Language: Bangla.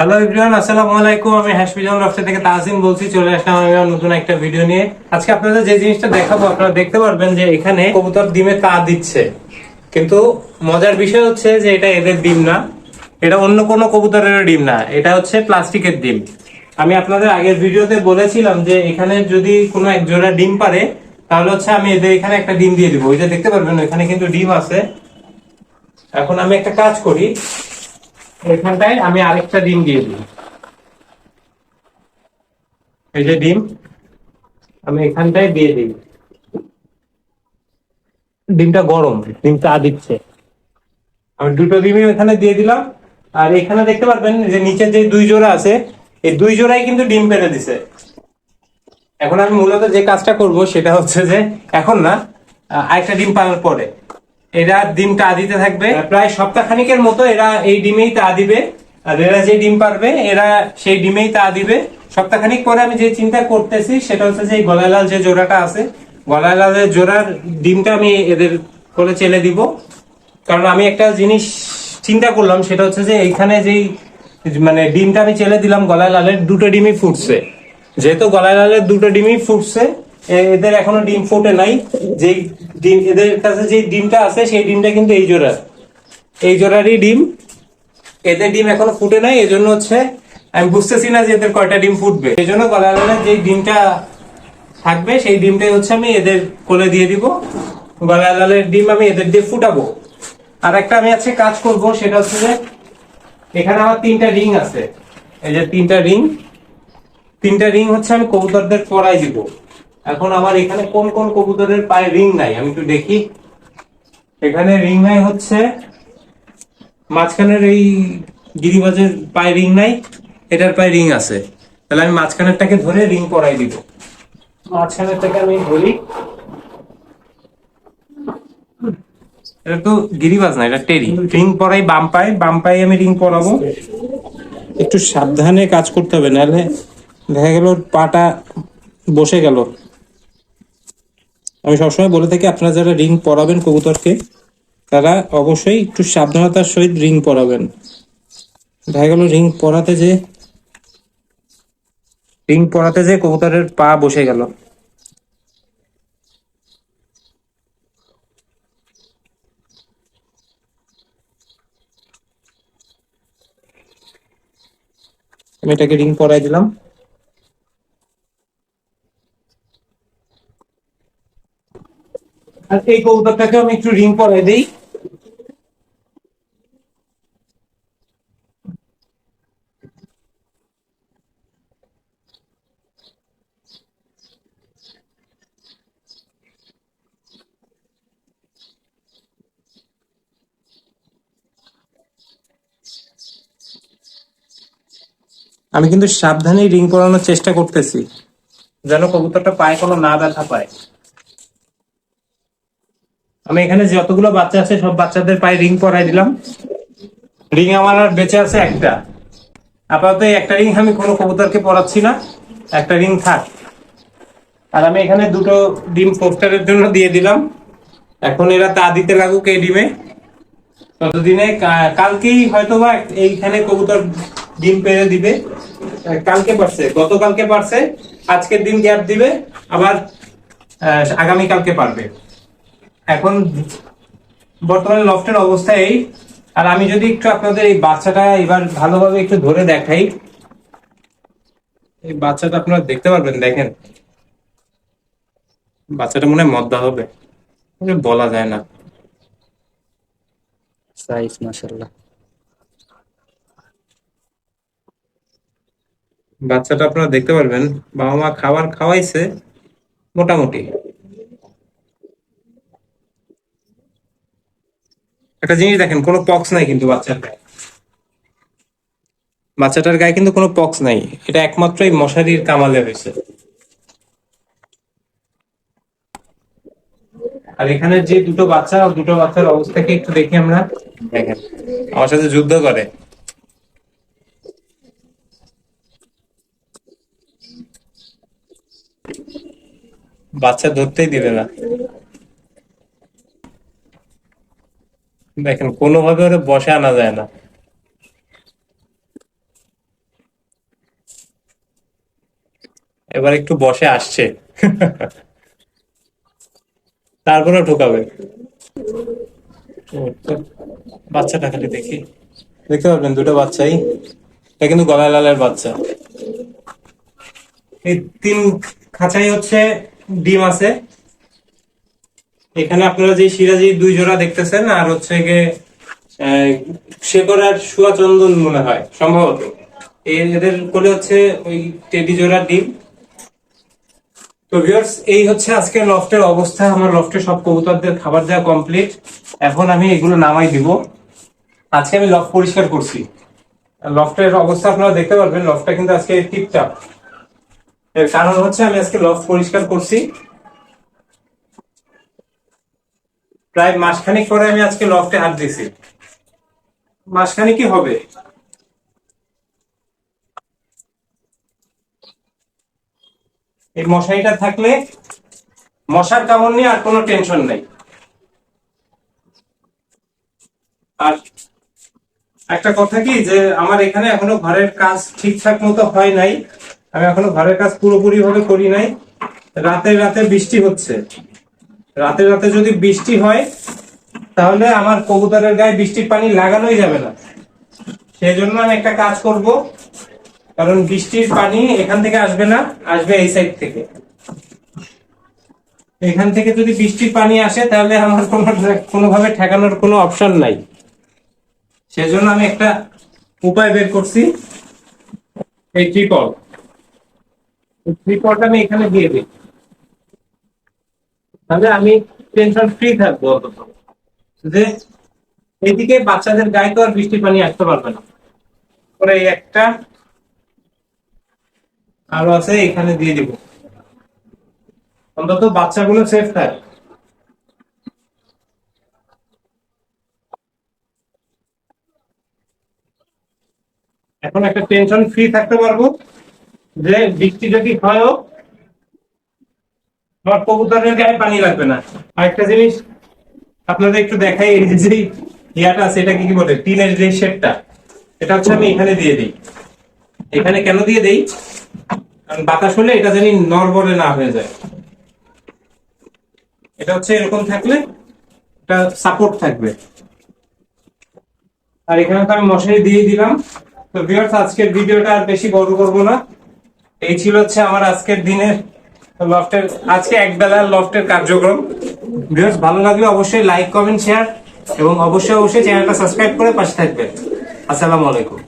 হ্যালো এভরিওয়ান আসসালামু আলাইকুম। আমি হ্যাশপিজন লফটে থেকে তাজিম বলছি। চলে আসলাম আমি নতুন একটা ভিডিও নিয়ে। আজকে আপনাদের যে জিনিসটা দেখাবো, আপনারা দেখতে পারবেন যে এখানে কবুতর ডিমে তা দিচ্ছে। কিন্তু মজার বিষয় হচ্ছে যে এটা এদের ডিম না। এটা অন্য কোনো কবুতরের ডিম না। এটা হচ্ছে প্লাস্টিকের ডিম। আমি আপনাদের আগের ভিডিওতে বলেছিলাম যে এখানে যদি কোনো এক জোড়া ডিম পারে, তাহলে হচ্ছে আমি এদের এখানে একটা ডিম দিয়ে দিব। ওইটা দেখতে পারবেন এখানে কিন্তু ডিম আছে। এখন আমি একটা কাজ করি। এখানটায় আমি আরেকটা ডিম দিয়ে দিই। এই যে ডিম, আমি এখানটায় দিয়ে দিই। ডিমটা গরম ডিম চা দিচ্ছে। আমি দুটো ডিমই এখানে দিয়ে দিলাম। আর এখানে দেখতে পারবেন যে নিচে যে দুই জোড়া আছে, এই দুই জোড়াই কিন্তু ডিম পেরে দিছে। এখন আমি মূলত যে কাজটা করব সেটা হচ্ছে যে এখন না আরেকটা ডিম পাওয়ার পরে। এরা ডিমটা দিতে থাকবে। প্রায় সপ্তাহ খানিকের মতো এরা এই ডিমেই তা দিবে। আর এরা যে ডিম পারবে এরা সেই ডিমেই তা দিবে। সপ্তাহ খানিক পরে আমি যে চিন্তা করতেছি সেটা হচ্ছে যে এই গলালাল যে জোড়াটা আছে গলালালের জোড়ার ডিমটা আমি এদের কোলে চেলে দিব। কারণ আমি একটা জিনিস চিন্তা করলাম সেটা হচ্ছে যে এইখানে যেই মানে ডিমটা আমি চেলে দিলাম গলায় লালের দুটো ডিমই ফুটছে। যেহেতু গলায় লালের দুটো ডিমই ফুটছে এদের এখনও ডিম ফুটে নাই। যে ডিম, এদের কাছে যে ডিমটা আছে, সেই ডিমটা কিন্তু এই জোড়ার। এই জোড়ারই ডিম। এদের ডিম এখনও ফুটে নাই, এজন্য হচ্ছে আমি বুঝতেছি না যে এদের কয়টা ডিম ফুটবে। এই জন্য গলায় লালের যে ডিমটা থাকবে, সেই ডিমটাই হচ্ছে আমি এদের কোলে দিয়ে দিব। গলায় লালের ডিম আমি এদের দিয়ে ফুটাবো। আর একটা আমি আজকে কাজ করব, সেটা হচ্ছে যে এখানে আমার তিনটা রিং আছে। এই যে তিনটা রিং। তিনটা রিং হচ্ছে আমি কবুতরদের পরাই দিব। এখন আমার এখানে কোন কোন কবুতরের পায়ে রিং নাই? আমি একটু দেখি। এখানে রিং নাই হচ্ছে, মাঝখানের এই গিরিবাজের পায়ে রিং নাই, এটার পায়ে রিং আছে। তাহলে আমি মাঝখানেরটাকে ধরে রিং পরাই দিব। মাঝখানেরটাকে আমি ধরি। এটা তো গিরিবাজ না, এটা টেরি। রিং পরাই বাম পায়ে বাম পায়ে আমি রিং পরাবো। একটু সাবধানে কাজ করতে হবে, নাহলে দেখা গেল পাটা বসে গেল। আমি সবসময় বলে থাকি, আপনারা যারা রিং পরাবেন কবুতরকে, তারা অবশ্যই একটু সাবধানতার সহিত রিং পরাবেন। দেখা গেল রিং পরাতে যে, রিং পরাতে যে কবুতরের পা বসে গেল। আমি এটাকে রিং পরাই দিলাম। আর এই কবুতরটাকে আমি একটু রিং পরাই দেই। আমি কিন্তু সাবধানে রিং করানোর চেষ্টা করতেছি, যেন কবুতরটা পায়ে কোনো না ব্যথা পায়। আমি এখানে যতগুলো বাচ্চা আছে সব বাচ্চাদের পায়ে রিং পরাই দিলাম। রিং আমার আর বেঁচে আছে একটা। আপাতত একটা রিং আমি কোনো কবুতরকে পরাচ্ছি না। একটা রিং থাক। আর আমি এখানে দুটো ডিম পোস্টারের জন্য দিয়ে দিলাম। এখন এরা তা দিতে লাগুক এই ডিমে। ততদিনে কালকেই হয়তোবা এইখানে কবুতর ডিম পেরে দিবে। কালকে পারছে গতকালকে পারছে আজকের দিন গ্যাপ দিবে আবার আহ, আগামী কালকে পারবে। এখন বর্তমানে লফটের অবস্থা এই। আর আমি যদি একটু আপনাদের এই বাচ্চাটা এবার ভালোভাবে একটু ধরে দেখাই। এই বাচ্চাটা আপনারা দেখতে পারবেন দেখেন। বাচ্চাটা মনে হয় মদ্দা হবে। বলা যায় না। সাইজ মাশাল্লাহ বাচ্চাটা আপনারা দেখতে পারবেন। বাবা মা খাবার খাওয়াইছে মোটামুটি। একটা জিনিস দেখেন, কোনো পক্স নাই কিন্তু বাচ্চার গায়ে। বাচ্চাটার গায়ে কিন্তু কোনো পক্স নাই। এটা একমাত্র এই মশারির কামালে হয়েছে। আর এখানে যে দুটো বাচ্চা দুটো বাচ্চার অবস্থাকে একটু দেখি আমরা। দেখেন, আমার সাথে যুদ্ধ করে। বাচ্চা ধরতেই দিবে না। দেখেন, কোনোভাবে ওরে বসে আনা যায় না। এবার একটু বসে আসছে। তারপরে ঢোকাবে। বাচ্চাটা খালি দেখি। দেখতে পাবেন দুটো বাচ্চাই। এটা কিন্তু গলায় লালের বাচ্চা। এই তিন খাঁচাই হচ্ছে ডিম আছে। এখানে আপনারা যে সিরাজি দুই জোড়া দেখতেছেন, আর হচ্ছে গিয়ে শেকড় আর শুয়া চন্দন মনে হয়, সম্ভবত। এদের কোলে হচ্ছে ওই টেডি জোড়া ডিম। তো ভিউয়ার্স এই হচ্ছে আজকে লফটের অবস্থা। আমার লফটে সব কবুতরদের খাবার দেওয়া কমপ্লিট এখন আমি এগুলো নামাই দিব। আজকে আমি লফট পরিষ্কার করছি। লফটের অবস্থা আপনারা দেখতে পারবেন। লফটটা কিন্তু আজকে টিপটাপ। এর কারণ হচ্ছে আমি আজকে লফট পরিষ্কার করছি। প্রায় মাসখানেক পরে আমি আজকে লফটে হাত দিছি মাসখানেকই হবে। এই মশারিটা থাকলে মশার কামড় নিয়ে আর কোনো টেনশন নাই। আর একটা কথা কি, যে আমার এখানে এখনও ঘরের কাজ ঠিকঠাক মতো হয় নাই। আমি এখনও ঘরের কাজ পুরোপুরি ভাবে করি নাই। রাতে রাতে বৃষ্টি হচ্ছে। রাতে রাতে যদি বৃষ্টি হয়, তাহলে আমার কবুতরের গায়ে বৃষ্টির পানি লাগানোই যাবে না। সেই জন্য আমি একটা কাজ করব, কারণ বৃষ্টির পানি এখান থেকে আসবে না, আসবে এই সাইড থেকে। এখান থেকে যদি বৃষ্টির পানি আসে, তাহলে আমার কোনো কোনোভাবে ঠেকানোর কোনো অপশন নাই। সেজন্য আমি একটা উপায় বের করছি। এই ট্রিপল ট্রিপলটা আমি এখানে দিয়ে দিই। তাহলে আমি টেনশন ফ্রি থাকব অন্তত। যে এদিকে বাচ্চাদের গায়ে তো আর বৃষ্টির পানি আসতে পারবে না। পরে একটা, আরও আছে, এখানে দিয়ে দিব। অন্তত বাচ্চাগুলো সেফ থাকে। এখন একটা টেনশন ফ্রি থাকতে পারব যে বৃষ্টি যদি হয়ও আমার কবুতরের গায়ে পানি লাগবে না। আরেকটা জিনিস আপনাদের একটু দেখাই, এই যে ইয়াটা আছে, এটা কি কি বলে? টিনের যে শেডটা এটা হচ্ছে আমি এখানে দিয়ে দিই। এখানে কেন দিয়ে দেই? কারণ বাতাস হলে এটা জানি নরবরে না হয়ে যায়। এটা হচ্ছে এরকম থাকলে এটা সাপোর্ট থাকবে। আর এখানে তো আমি মশারি দিয়ে দিলাম। তো ভিউয়ার্স আজকের ভিডিওটা আর বেশি বড় করব না। এই ছিল হচ্ছে আমার আজকের দিনের লফটের, আজকে এক বেলার লফটের কার্যক্রম। ভিউয়ার্স, ভালো লাগলে অবশ্যই লাইক, কমেন্ট, শেয়ার এবং অবশ্যই অবশ্যই চ্যানেলটা সাবস্ক্রাইব করে পাশে থাকবেন। আসসালামু আলাইকুম।